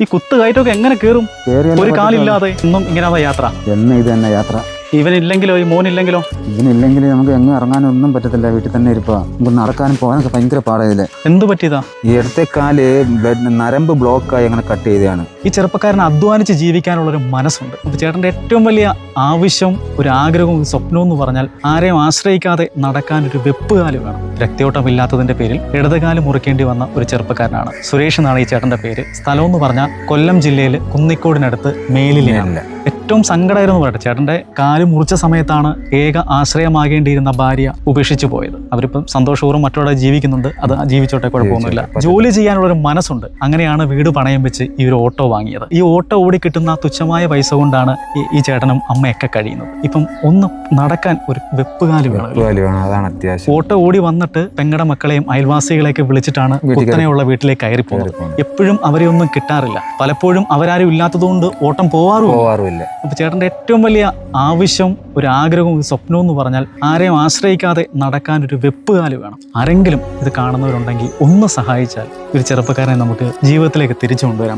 ഈ കുത്ത് കയറ്റമൊക്കെ എങ്ങനെ കയറും ഒരു. കാലില്ലാതെ ഇന്നും ഇങ്ങനെ യാത്ര. എന്ന് ഇത് തന്നെ യാത്ര. ഇവനില്ലെങ്കിലോ? ഈ മോനില്ലെങ്കിലോ? ഇവനില്ലെങ്കിൽ നമുക്ക് എങ്ങും ഇറങ്ങാനൊന്നും പറ്റത്തില്ല. വീട്ടിൽ തന്നെ ഇരിപ്പാ. നമുക്ക് നടക്കാനും പോകാനൊക്കെ ഭയങ്കര പാടയില്ല? എന്ത് പറ്റിയതാ? ഈ ഇടത്തെ കാൽ ബ്ലഡ് നരമ്പ് ബ്ലോക്കായി അങ്ങനെ കട്ട് ചെയ്തതാണ്. ഈ ചെറുപ്പക്കാരന് അധ്വാനിച്ച് ജീവിക്കാനുള്ള ഒരു മനസ്സുണ്ട്. അപ്പൊ ചേട്ടന്റെ ഏറ്റവും വലിയ ആവശ്യം ഒരു ആഗ്രഹവും സ്വപ്നവും എന്ന് പറഞ്ഞാൽ ആരെയും ആശ്രയിക്കാതെ നടക്കാൻ ഒരു വെപ്പുകാൽ വേണം. രക്തയോട്ടമില്ലാത്തതിന്റെ പേരിൽ ഇടതുകാൽ മുറിക്കേണ്ടി വന്ന ഒരു ചെറുപ്പക്കാരനാണ് സുരേഷ് എന്നാണ് ഈ ചേട്ടന്റെ പേര്. സ്ഥലം എന്ന് പറഞ്ഞാൽ കൊല്ലം ജില്ലയിൽ കുന്നിക്കോടിനടുത്ത് മേലിലാണ്. ഏറ്റവും സങ്കടമായിരുന്നു പറയട്ടെ ചേട്ടന്റെ കാൽ മുറിച്ച സമയത്താണ് ഏക ആശ്രയമാകേണ്ടിയിരുന്ന ഭാര്യ ഉപേക്ഷിച്ചു പോയത്. അവരിപ്പം സന്തോഷപൂർവം മറ്റുള്ള ജീവിക്കുന്നുണ്ട്. അത് ജീവിച്ചോട്ടെ കുഴപ്പമൊന്നുമില്ല. ജോലി ചെയ്യാനുള്ള ഒരു മനസ്സുണ്ട്. അങ്ങനെയാണ് വീട് പണയം വെച്ച് ഈ ഒരു ഓട്ടോ വാങ്ങിയത്. ഈ ഓട്ടോ ഓടി കിട്ടുന്ന തുച്ഛമായ പൈസ കൊണ്ടാണ് ഈ ചേട്ടനും അമ്മയൊക്കെ കഴിയുന്നത്. ഇപ്പം ഒന്ന് നടക്കാൻ ഒരു വെപ്പുകാൽ വേണം. ഓട്ടോ ഓടി വന്നിട്ട് പെങ്ങടെ മക്കളെയും അയൽവാസികളെയൊക്കെ വിളിച്ചിട്ടാണ് കുത്തനെയുള്ള വീട്ടിലേക്ക് കയറി പോകുന്നത്. എപ്പോഴും അവരെ ഒന്നും കിട്ടാറില്ല. പലപ്പോഴും അവരാരും ഇല്ലാത്തതുകൊണ്ട് ഓട്ടം പോവാറും പോവാറുമില്ല. അപ്പൊ ചേട്ടന്റെ ഏറ്റവും വലിയ ആവശ്യം ഒരു ആഗ്രഹവും ഒരു സ്വപ്നവും എന്ന് പറഞ്ഞാൽ ആരെയും ആശ്രയിക്കാതെ നടക്കാൻ ഒരു വെപ്പുകാൽ വേണം. ആരെങ്കിലും ഇത് കാണുന്നവരുണ്ടെങ്കിൽ ഒന്ന് സഹായിച്ചാൽ ഒരു ചെറുപ്പക്കാരനെ നമുക്ക് ജീവിതത്തിലേക്ക് തിരിച്ചു കൊണ്ടുവരാൻ